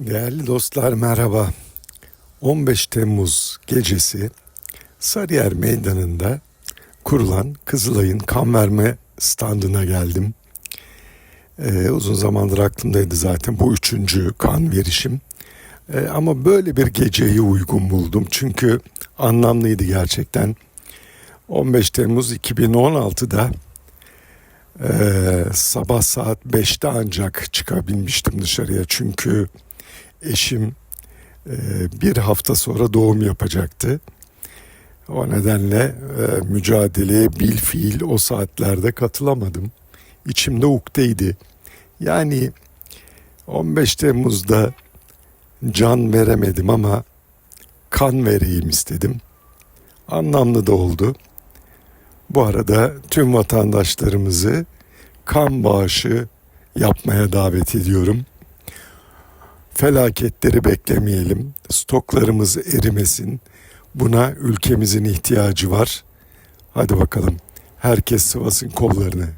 Değerli dostlar merhaba. 15 Temmuz gecesi Sarıyer Meydanı'nda kurulan Kızılay'ın kan verme standına geldim. Ee, uzun zamandır aklımdaydı zaten bu üçüncü kan verişim. Ee, ama böyle bir geceyi uygun buldum çünkü anlamlıydı gerçekten. 15 Temmuz 2016'da e, sabah saat 5'te ancak çıkabilmiştim dışarıya çünkü eşim e, bir hafta sonra doğum yapacaktı. O nedenle e, mücadeleye bil fiil o saatlerde katılamadım. İçimde ukteydi. Yani 15 Temmuz'da can veremedim ama kan vereyim istedim. Anlamlı da oldu. Bu arada tüm vatandaşlarımızı kan bağışı yapmaya davet ediyorum. Felaketleri beklemeyelim. Stoklarımız erimesin. Buna ülkemizin ihtiyacı var. Hadi bakalım. Herkes sıvasın kollarını.